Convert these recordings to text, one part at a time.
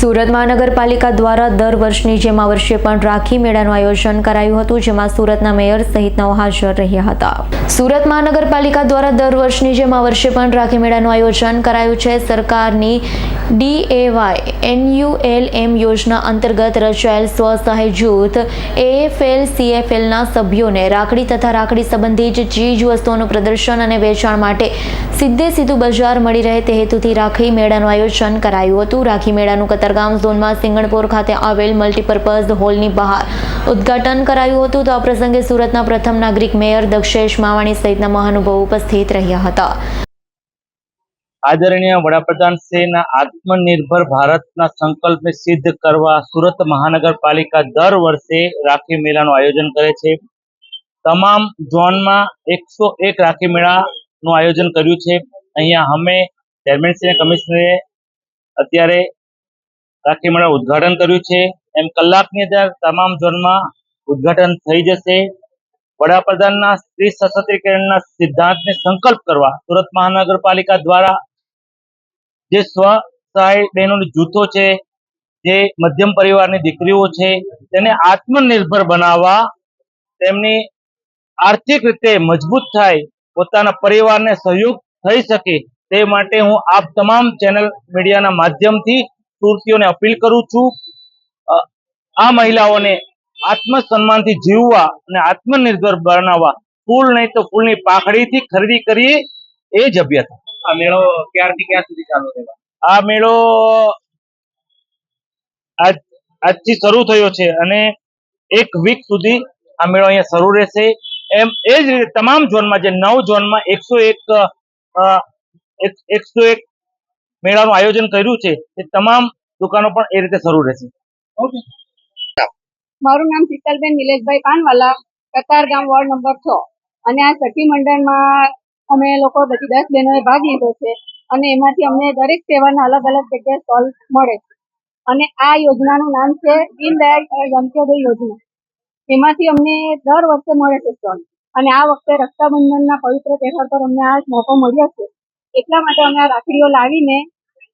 સુરત મહાનગરપાલિકા દ્વારા દર વર્ષની જેમ આ વર્ષે પણ રાખી મેળાનું આયોજન કરાયું હતું, જેમાં સુરતના મેયર સહિતનાઓ હાજર રહ્યા હતા. સુરત મહાનગરપાલિકા દ્વારા દર વર્ષની જેમ આ વર્ષે પણ રાખી મેળાનું આયોજન કરાયું છે. સરકારની ડીએવાય એનયુએલએમ યોજના અંતર્ગત રચાયેલ સ્વસહાય જૂથ એએફએલ સીએફએલના સભ્યોને રાખડી તથા રાખડી સંબંધિત ચીજ વસ્તુઓનું પ્રદર્શન અને વેચાણ માટે સીધે સીધું બજાર મળી રહે તે હેતુથી રાખી મેળાનું આયોજન કરાયું હતું. રાખી મેળાનું કતરગામ ઝોનમાં સિંગણપુર ખાતે આવેલ મલ્ટીપર્પઝ હોલની બહાર ઉદ્ઘાટન કરાયું હતું. તો આ પ્રસંગે સુરતના પ્રથમ નાગરિક મેયર દક્ષેશ માવાણી સહિતના મહાનુભાવો ઉપસ્થિત રહ્યા હતા. આદરણીય વડાપ્રધાન શ્રીના આત્મનિર્ભર ભારતના સંકલ્પને સિદ્ધ કરવા સુરત મહાનગરપાલિકા દર વર્ષે રાખી મેળાનું આયોજન કરે છે. તમામ ઝોનમાં એકસો એક રાખી મેળાનું આયોજન કર્યું છે. અહીંયા અમે ચેરમેન શ્રી કમિશનરે અત્યારે રાખી મેળા ઉદ્ઘાટન કર્યું છે. એમ કલાકની અંદર તમામ ઝોનમાં ઉદઘાટન થઈ જશે. વડાપ્રધાનના સ્ત્રી સશક્તિકરણના સિદ્ધાંતને સંકલ્પ કરવા સુરત મહાનગરપાલિકા દ્વારા જે સ્વ સહાય બહેનોની જૂથો છે, જે મધ્યમ પરિવારની દીકરીઓ છે, તેને આત્મનિર્ભર બનાવવા, તેમની આર્થિક રીતે મજબૂત થાય, પોતાના પરિવારને સહયોગ થઈ શકે તે માટે હું આપ તમામ ચેનલ મીડિયાના માધ્યમથી સુરતીઓને અપીલ કરું છું. આ મહિલાઓને આત્મસન્માનથી જીવવા અને આત્મનિર્ભર બનાવવા ફૂલ નહીં તો ફૂલની પાખડીથી ખરીદી કરીએ એ જ અભ્યાસ. આ મેળો ક્યારથી ક્યાં સુધી ચાલુ રહેવા આ મેળો આજ આજથી શરૂ થયો છે અને એક વીક સુધી આ મેળો અહીંયા શરૂ રહેશે. એમ એ જ રીતે તમામ ઝોનમાં જે નવ ઝોનમાં એકસો એક એક- એકસો એક મેળાનું આયોજન કર્યું છે એ તમામ દુકાનો પણ એ રીતે શરૂ રહેશે. ઓકે. મારું નામ શીતલબેન નિલેશભાઈ પાનવાલા કતારગામ વોર્ડ નંબર છ. અને આ સખી મંડળમાં અમે લોકો બધી દસ બહેનોએ ભાગ લીધો છે અને એમાંથી અમને દરેક સેવાના અલગ અલગ જગ્યાએ સ્ટોલ મળે. છે અને આ યોજનાનું નામ છે દીનદયાળ અંત્યોદય યોજના. એમાંથી અમને દર વર્ષે મળે છે સ્ટોલ અને આ વખતે રક્ષાબંધનના પવિત્ર તહેવાર પર અમને આ મોકો મળ્યો છે. એટલા માટે અમે આ રાખડીઓ લાવીને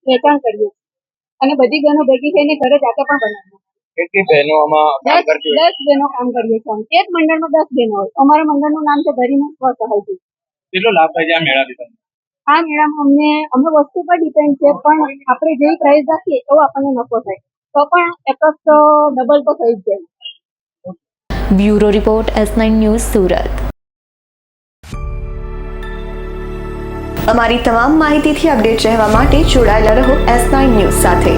વેચાણ કરીએ અને બધી બહેનો ભેગી થઈને ઘરે જાતે પણ બનાવીએ કેટલી બહેનો આમાં કામ કરતી હોય? દસ બહેનો કામ કરીએ છીએ. અમે. એક મંડળમાં દસ બહેનો હોય. અમારા મંડળનું નામ છે ધરીને સ્વસહાય જૂથ. કેટલો લાભ થાય છે આ મેળાથી તમને? આ મેળામાં અમને અમે વસ્તુ પર ડિપેન્ડ છે પણ આપણે જેવી પ્રાઇસ રાખીએ એવો આપણને નફો થાય. તો પણ એક તો ડબલ તો થઈ જ જાય. Bureau report S nine news Surat. અમારી તમામ માહિતીથી અપડેટ રહેવા માટે જોડાયેલા રહો એસ નાઇન ન્યૂઝ સાથે.